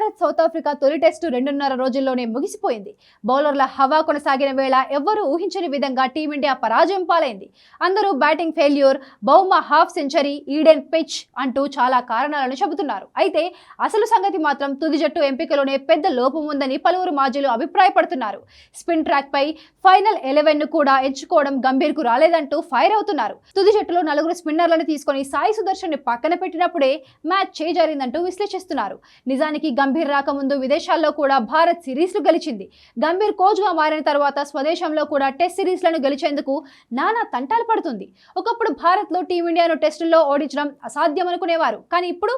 Bharat south Africa తొలి test రెండున్నర రోజుల్లోనే ముగిసిపోయింది. బౌలర్ల హవా కొనసాగిన వేళ ఎవ్వరూ ఊహించని విధంగా టీమిండియా పరాజయం పాలైంది. అందరూ batting failure బౌమ half century Eden pitch అంటూ చాలా కారణాలను చెబుతున్నారు. అయితే అసలు సంగతి మాత్రం తుది జట్టు ఎంపికలోనే పెద్ద లోపం ఉందని పలువురు మాజీలు అభిప్రాయపడుతున్నారు. స్పిన్ ట్రాక్ పై ఫైనల్ ఎలెవెన్ను కూడా ఎంచుకోవడం గంభీర్కు రాలేదంటూ ఫైర్ అవుతున్నారు. తుది జట్టులో నలుగురు స్పిన్నర్లను తీసుకొని సాయి సుదర్శన్ని పక్కన పెట్టినప్పుడే మ్యాచ్ చేజారిందంటూ విశ్లేషిస్తున్నారు. నిజానికి గంభీర్ గంభీర్ రాకముందు విదేశాల్లో కూడా భారత్ సిరీస్లు గెలిచింది. గంభీర్ కోచ్గా మారిన తర్వాత స్వదేశంలో కూడా టెస్ట్ సిరీస్లను గెలిచేందుకు నానా తంటాలు పడుతుంది. ఒకప్పుడు భారత్లో టీమిండియాను టెస్టుల్లో ఓడించడం అసాధ్యం అనుకునేవారు కానీ ఇప్పుడు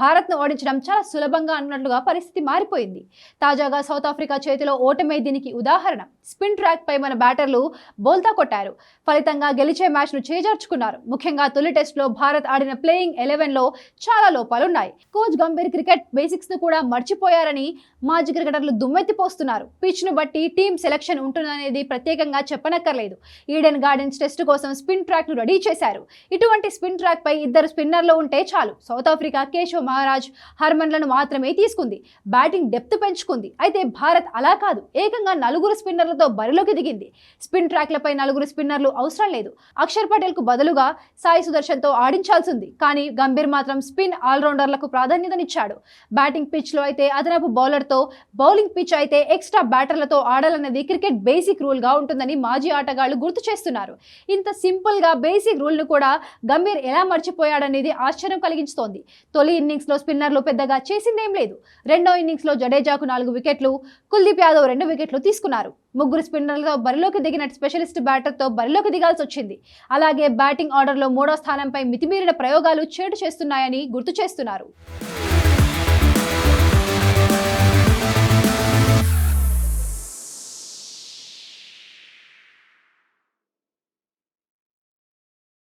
భారత్ను ఓడించడం చాలా సులభంగా అన్నట్లుగా పరిస్థితి మారిపోయింది. తాజాగా సౌత్ ఆఫ్రికా చేతిలో ఓటమే దీనికి ఉదాహరణ. స్పిన్ ట్రాక్ పై మన బ్యాటర్లు బోల్తా కొట్టారు. ఫలితంగా గెలిచే మ్యాచ్ను చేజార్చుకున్నారు. ముఖ్యంగా తొలి టెస్ట్లో భారత్ ఆడిన ప్లేయింగ్ ఎలెవెన్లో చాలా లోపాలున్నాయి. కోచ్ గంభీర్ క్రికెట్ బేసిక్స్ను కూడా మర్చిపోయారని మాజీ క్రికెటర్లు దుమ్మెత్తిపోస్తున్నారు పిచ్ను బట్టి టీం సెలక్షన్ ఉంటుందనేది ప్రత్యేకంగా చెప్పనక్కర్లేదు. ఈడెన్ గార్డెన్స్ టెస్ట్ కోసం స్పిన్ ట్రాక్ను రెడీ చేశారు. ఇటువంటి స్పిన్ ట్రాక్పై ఇద్దరు స్పిన్నర్లు ఉంటే చాలు. సౌత్ ఆఫ్రికా కేశవ్ మహారాజ్ హర్మన్లను మాత్రమే తీసుకుంది. బ్యాటింగ్ డెప్త్ పెంచుకుంది. అయితే భారత్ అలా కాదు. ఏకంగా నలుగురు స్పిన్నర్లతో బరిలోకి దిగింది. స్పిన్ ట్రాక్లపై నలుగురు స్పిన్నర్లు అవసరం లేదు. అక్షర్ పటేల్కు బదులుగా సాయి సుదర్శన్తో ఆడించాల్సింది. కానీ గంభీర్ మాత్రం స్పిన్ ఆల్రౌండర్లకు ప్రాధాన్యతనిచ్చాడు. బ్యాటింగ్ పిచ్లో అయితే అదనపు బౌలర్తో బౌలింగ్ పిచ్ అయితే ఎక్స్ట్రా బ్యాటర్లతో ఆడాలన్నది క్రికెట్ బేసిక్ రూల్గా ఉంటుందని మాజీ ఆటగాళ్ళు గుర్తు చేస్తున్నారు. ఇంత సింపుల్గా బేసిక్ రూల్ను కూడా గంభీర్ ఎలా మర్చిపోయాడనేది ఆశ్చర్యం కలిగించుతోంది. తొలి ఇన్నింగ్స్లో స్పిన్నర్లు పెద్దగా చేసిందేం లేదు. రెండో ఇన్నింగ్స్లో జడేజాకు నాలుగు వికెట్లు కుల్దీప్ యాదవ్ రెండు వికెట్లు తీసుకున్నారు. ముగ్గురు స్పిన్నర్లతో బరిలోకి దిగిన స్పెషలిస్ట్ బ్యాటర్తో బరిలోకి దిగాల్సి వచ్చింది. అలాగే బ్యాటింగ్ ఆర్డర్లో మూడో స్థానంపై మితిమీరిన ప్రయోగాలు చేటు చేస్తున్నాయని గుర్తు చేస్తున్నారు.